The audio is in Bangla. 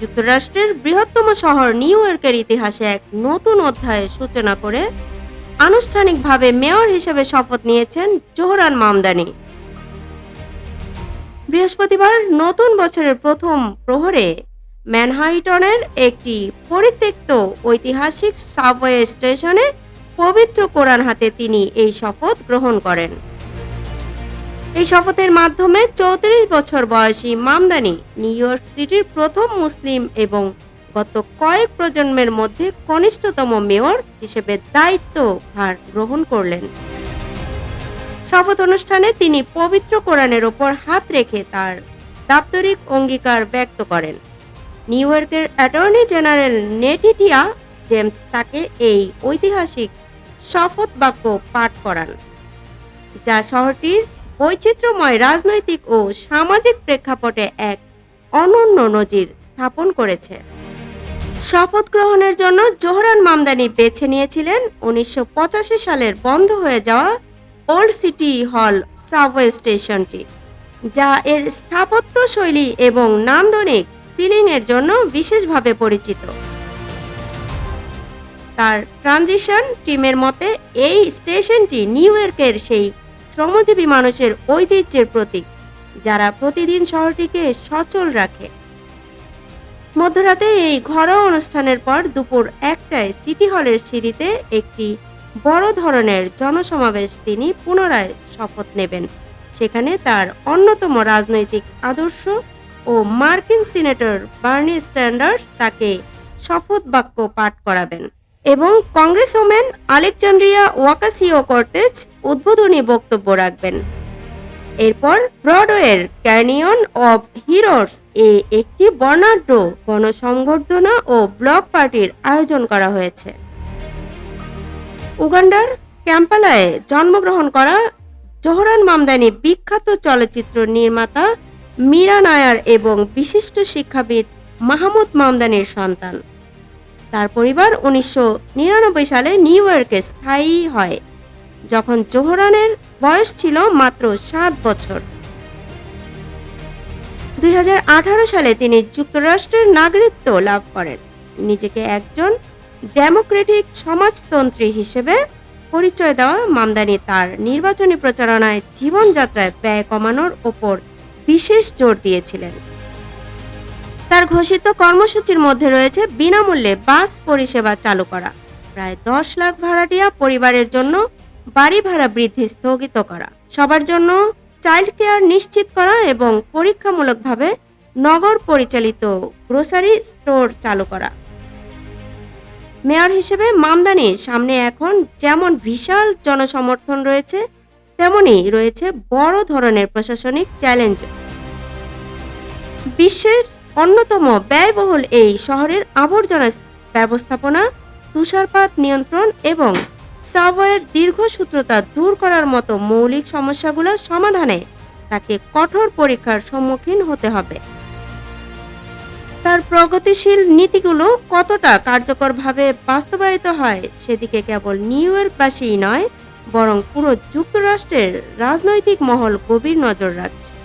যুক্তরাষ্ট্রের বৃহত্তম শহর নিউ ইয়র্কের ইতিহাসে এক নতুন অধ্যায়ের সূচনা করে আনুষ্ঠানিকভাবে মেয়র হিসেবে শপথ নিয়েছেন জোহরান মামদানি। বৃহস্পতিবার নতুন বছরের প্রথম প্রহরে ম্যানহাইটনের একটি পরিত্যক্ত ঐতিহাসিক সাবওয়ে স্টেশনে পবিত্র কোরআন হাতে তিনি এই শপথ গ্রহণ করেন। এই শপথের মাধ্যমে চৌত্রিশ বছর বয়সী মামদানি নিউ ইয়র্ক সিটির প্রথম মুসলিম এবং গত কয়েক প্রজন্মের মধ্যে কনিষ্ঠতম মেয়র হিসেবে দায়িত্ব ভার গ্রহণ করলেন। শপথ অনুষ্ঠানে তিনি পবিত্র কোরআনের ওপর হাত রেখে তার দাপ্তরিক অঙ্গীকার ব্যক্ত করেন। নিউ ইয়র্কের অ্যাটর্নি জেনারেল নেটিটিয়া জেমস তাকে এই ঐতিহাসিক শপথ বাক্য পাঠ করান, যা শহরটির বৈচিত্র্যময় রাজনৈতিক ও সামাজিক প্রেক্ষাপটে এক অনন্য নজির স্থাপন করেছে। শপথ গ্রহণের জন্য জোহরান মামদানি বেছে নিয়েছিলেন উনিশশো পঁচাশি সালের বন্ধ হয়ে যাওয়া ওল্ড সিটি হল সাবওয়ে স্টেশনটি, যা এর স্থাপত্য শৈলী এবং নান্দনিক সিলিং এর জন্য বিশেষভাবে পরিচিত। তার ট্রানজিশন টিমের মতে এই স্টেশনটি নিউ ইয়র্কের সেই শ্রমজীবী মানুষের ঐতিহ্যের প্রতীক, যারা প্রতিদিন শহরটিকে সচল রাখে। মধ্যরাতে এই ঘরোয়া অনুষ্ঠানের পর দুপুর একটায় সিটি হলের সিঁড়িতে একটি বড় ধরনের জনসমাবেশ তিনি পুনরায় শপথ নেবেন। সেখানে তার অন্যতম রাজনৈতিক আদর্শ ও মার্কিন সিনেটর বার্নি স্ট্যান্ডার্স তাকে শপথ বাক্য পাঠ করাবেন। এবং কংগ্রেসওম্যান আলেকজান্দ্রিয়া ওয়াকাসিও কর্তেজ উদ্বোধনী বক্তব্য রাখবেন। এরপর ব্রডওয়ের ক্যানিয়ন অব হিরোস এ একটি বর্ণাঢ্য গণসংবর্ধনা ও ব্লক পার্টির আয়োজন করা হয়েছে। উগান্ডার ক্যাম্পালায় জন্মগ্রহণ করা জোহরান মামদানি বিখ্যাত চলচ্চিত্র নির্মাতা মীরা নায়ার এবং বিশিষ্ট শিক্ষাবিদ মাহমুদ মামদানির সন্তান। তার পরিবার উনিশশো নিরানব্বই সালে নিউ ইয়র্কে স্থায়ী হয়, যখন জোহরানের বয়স ছিল মাত্র সাত বছর। দুই হাজার আঠারো সালে তিনি যুক্তরাষ্ট্রের নাগরিকত্ব লাভ করেন। নিজেকে একজন ডেমোক্রেটিক সমাজতন্ত্রী হিসেবে পরিচয় দেওয়া মামদানি তার নির্বাচনী প্রচারণায় জীবনযাত্রায় ব্যয় কমানোর ওপর বিশেষ জোর দিয়েছিলেন। তার ঘোষিত কর্মসূচির মধ্যে রয়েছে বিনামূল্যে বাস পরিষেবা চালু করা। প্রায় দশ লাখ ভাড়াটিয়া পরিবারের জন্য বাড়ি ভাড়া বৃদ্ধি স্থগিত করা। সবার জন্য চাইল্ড কেয়ার নিশ্চিত করা এবং পরীক্ষামূলকভাবে নগর পরিচালিত গ্রোসারি স্টোর চালু করা। মেয়র হিসেবে মামদানির সামনে এখন যেমন বিশাল জনসমর্থন রয়েছে, তেমনি রয়েছে বড় ধরনের প্রশাসনিক চ্যালেঞ্জ। বিশ্বের অন্যতম ব্যয়বহুল এই শহরের আবর্জনা ব্যবস্থাপনা, তুষারপাত নিয়ন্ত্রণ এবং সাবওয়ের দীর্ঘসূত্রতা দূর করার মতো মৌলিক সমস্যাগুলো সমাধানে তাকে কঠোর পরীক্ষার সম্মুখীন হতে হবে। তার প্রগতিশীল নীতিগুলো কতটা কার্যকরভাবে বাস্তবায়িত হয় সেদিকে কেবল নিউ ইয়র্কবাসীই নয়, বরং পুরো যুক্তরাষ্ট্রের রাজনৈতিক মহল গভীর নজর রাখছে।